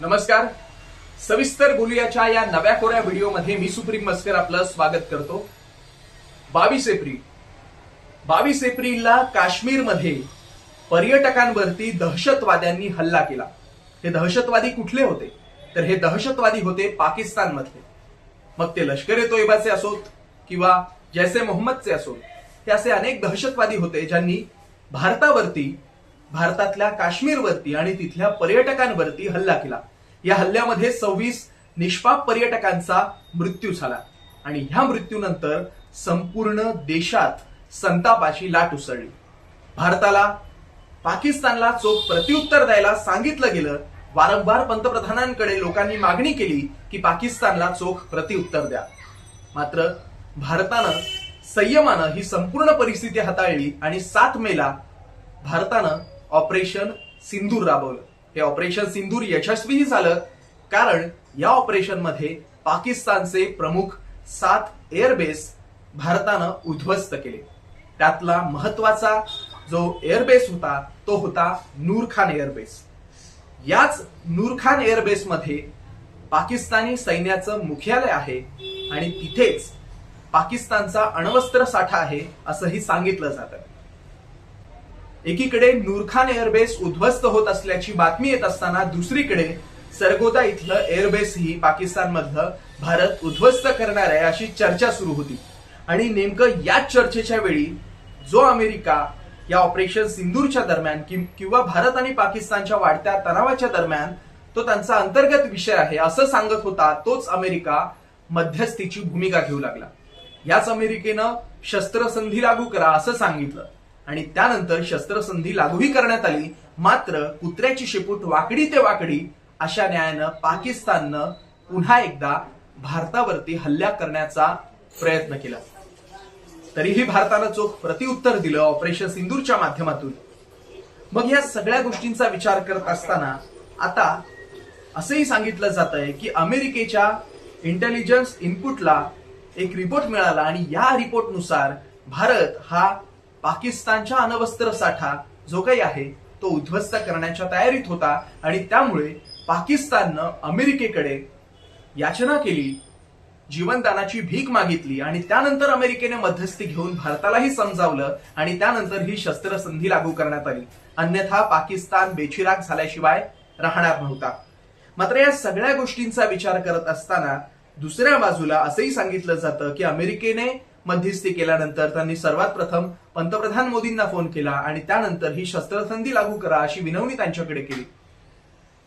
नमस्कार. सविस्तर बोलूयाच्या या नव्या कोऱ्या व्हिडिओमध्ये मी सुप्रीम मस्कर आपलं स्वागत करतो. बावीस एप्रिल. बावीस एप्रिलला काश्मीरमध्ये पर्यटकांवरती दहशतवाद्यांनी हल्ला केला. हे दहशतवादी कुठले होते? तर हे दहशतवादी होते पाकिस्तानमधले. मग ते लष्कर ए तोयबाचे असोत किंवा जैसे मोहम्मदचे असोत. हे असे अनेक दहशतवादी होते ज्यांनी भारतावरती भारतातल्या काश्मीरवरती आणि तिथल्या पर्यटकांवरती हल्ला केला. या हल्ल्यामध्ये सव्वीस निष्पाप पर्यटकांचा मृत्यू झाला. आणि ह्या मृत्यूनंतर संपूर्ण देशात संतापाची लाट उसळली. भारताला पाकिस्तानला चोख प्रत्युत्तर द्यायला सांगितलं गेलं वारंवार पंतप्रधानांकडे लोकांनी मागणी केली की पाकिस्तानला चोख प्रत्युत्तर द्या. मात्र भारतानं संयमानं ही संपूर्ण परिस्थिती हाताळली आणि सात मेला भारतानं ऑपरेशन सिंदूर राबवलं. हे ऑपरेशन सिंदूर यशस्वीही झालं कारण या ऑपरेशनमध्ये पाकिस्तानचे प्रमुख सात एअरबेस भारतानं उद्ध्वस्त केले. त्यातला महत्त्वाचा जो एअरबेस होता तो होता नूरखान एअरबेस. याच नूरखान एअरबेस मध्ये पाकिस्तानी सैन्याचं मुख्यालय आहे आणि तिथेच पाकिस्तानचा अण्वस्त्र साठा आहे असंही सांगितलं जातं. एकीकडे नूरखान एअरबेस उद्ध्वस्त होत असल्याची बातमी येत असताना दुसरीकडे सरगोदा इथलं एअरबेस ही पाकिस्तानमधलं भारत उद्ध्वस्त करणार आहे अशी चर्चा सुरू होती. आणि नेमकं याच चर्चेच्या वेळी जो अमेरिका या ऑपरेशन सिंदूरच्या दरम्यान किंवा भारत आणि पाकिस्तानच्या वाढत्या तणावाच्या दरम्यान तो त्यांचा अंतर्गत विषय आहे असं सांगत होता तोच अमेरिका मध्यस्थीची भूमिका घेऊ लागला. याच अमेरिकेनं शस्त्रसंधी लागू करा असं सांगितलं. आणि त्यानंतर शस्त्रसंधी लागूही करण्यात आली. मात्र कुत्र्याची शेपूट वाकडी ते वाकडी अशा न्यायानं पाकिस्ताननं पुन्हा एकदा भारतावरती हल्ला करण्याचा प्रयत्न केला. तरीही भारतानं चोख प्रतिउत्तर दिलं ऑपरेशन सिंदूरच्या माध्यमातून मग या सगळ्या गोष्टींचा विचार करत असताना आता असंही सांगितलं जात आहे की अमेरिकेच्या इंटेलिजन्स इनपुटला एक रिपोर्ट मिळाला आणि या रिपोर्टनुसार भारत हा पाकिस्तानच्या अणवस्त्र साठा जो काही आहे तो उद्ध्वस्त करण्याच्या तयारीत होता आणि त्यामुळे पाकिस्ताननं अमेरिकेकडे याचना केली जीवनदानाची भीक मागितली आणि त्यानंतर अमेरिकेने मध्यस्थी घेऊन भारतालाही समजावलं आणि त्यानंतर ही शस्त्रसंधी लागू करण्यात आली. अन्यथा पाकिस्तान बेचिराग झाल्याशिवाय राहणार नव्हता. मात्र या सगळ्या गोष्टींचा विचार करत असताना दुसऱ्या बाजूला असंही सांगितलं जातं की अमेरिकेने मध्यस्थी केल्यानंतर त्यांनी सर्वात प्रथम पंतप्रधान मोदींना फोन केला आणि त्यानंतर ही शस्त्रसंधी लागू करा अशी विनवणी त्यांच्याकडे केली.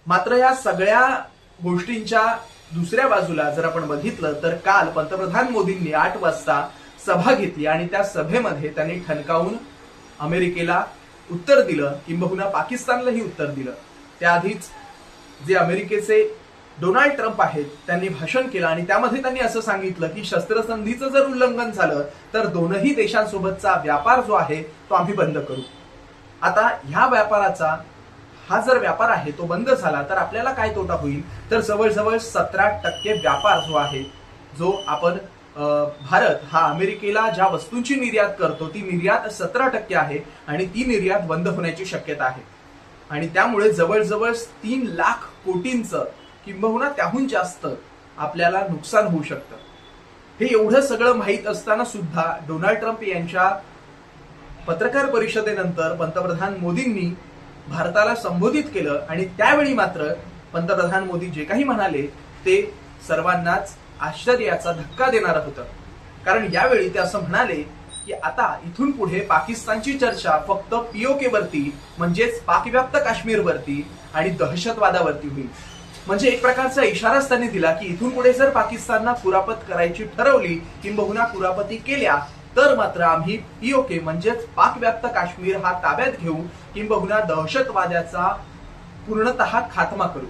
मात्र या सगळ्या गोष्टींच्या दुसऱ्या बाजूला जर आपण बघितलं तर काल पंतप्रधान मोदींनी आठ वाजता सभा घेतली आणि त्या सभेमध्ये त्यांनी ठणकावून अमेरिकेला उत्तर दिलं किंबहुना पाकिस्तानलाही उत्तर दिलं. त्याआधीच जे अमेरिकेचे डोनाल्ड ट्रम्प आहेत त्यांनी भाषण केलं आणि त्यामध्ये त्यांनी असं सांगितलं की शस्त्रसंधीचं जर उल्लंघन झालं तर दोनही देशांसोबतचा व्यापार जो आहे तो आम्ही बंद करू. आता ह्या व्यापाराचा हा जर व्यापार आहे तो बंद झाला तर आपल्याला काय तोटा होईल? तर जवळजवळ सतरा टक्के व्यापार जो आहे जो आपण भारत हा अमेरिकेला ज्या वस्तूंची निर्यात करतो ती निर्यात सतरा टक्के आहे आणि ती निर्यात बंद होण्याची शक्यता आहे. आणि त्यामुळे जवळजवळ तीन लाख कोटींचं किंबहुना त्याहून जास्त आपल्याला नुकसान होऊ शकतं. हे एवढं सगळं माहीत असताना सुद्धा डोनाल्ड ट्रम्प यांच्या पत्रकार परिषदेनंतर पंतप्रधान मोदींनी भारताला संबोधित केलं आणि त्यावेळी मात्र पंतप्रधान मोदी जे काही म्हणाले ते सर्वांनाच आश्चर्याचा धक्का देणारं होतं. कारण यावेळी ते असं म्हणाले की आता इथून पुढे पाकिस्तानची चर्चा फक्त पीओके वरती म्हणजेच पाकव्याप्त काश्मीरवरती आणि दहशतवादावरती होईल. म्हणजे एक प्रकारचा इशाराच त्यांनी दिला की इथून पुढे जर पाकिस्तानला कुरापत करायची ठरवली किंबहुना कुरापती केल्या तर मात्र आम्ही पीओके म्हणजेच पाकव्याप्त काश्मीर हा ताब्यात घेऊ किंबहुना दहशतवाद्याचा पूर्णतः खात्मा करू.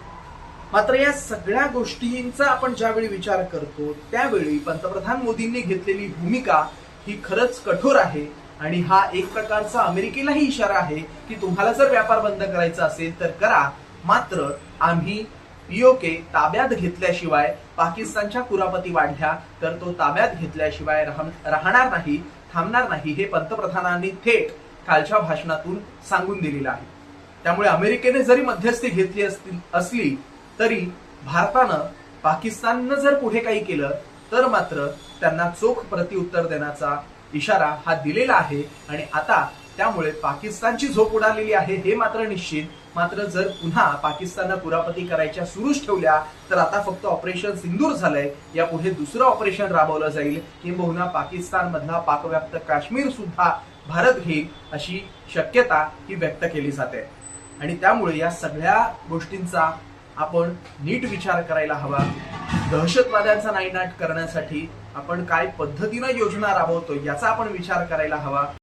मात्र या सगळ्या गोष्टींचा आपण ज्यावेळी विचार करतो त्यावेळी पंतप्रधान मोदींनी घेतलेली भूमिका ही खरंच कठोर आहे आणि हा एक प्रकारचा अमेरिकेलाही इशारा आहे की तुम्हाला जर व्यापार बंद करायचा असेल तर करा मात्र आम्ही पीओके ताब्यात घेतल्याशिवाय पाकिस्तानच्या कुरापती वाढल्या तर तो ताब्यात घेतल्याशिवाय राहणार नाही थांबणार नाही हे पंतप्रधानांनी थेट कालच्या भाषणातून सांगून दिलेलं आहे. त्यामुळे अमेरिकेने जरी मध्यस्थी घेतली असली तरी भारतानं पाकिस्ताननं जर पुढे काही केलं तर मात्र त्यांना चोख प्रत्युत्तर देण्याचा इशारा हा दिलेला आहे. आणि आता त्यामुळे पाकिस्तानची झोप उडालेली आहे हे मात्र निश्चित. मात्र जर पुन्हा पाकिस्ताननं कुरापती करायच्या सुरूच ठेवल्या तर आता फक्त ऑपरेशन सिंदूर झालंय. यापुढे दुसरं ऑपरेशन राबवलं जाईल. किंबहुना पाकिस्तान मधला पाकव्याप्त काश्मीर सुद्धा भारत घेईल अशी शक्यता ही व्यक्त केली जाते. आणि त्यामुळे या सगळ्या गोष्टींचा आपण नीट विचार करायला हवा. दहशतवाद्यांचा नायनाट करण्यासाठी आपण काय पद्धतीनं योजना राबवतो याचा आपण विचार करायला हवा.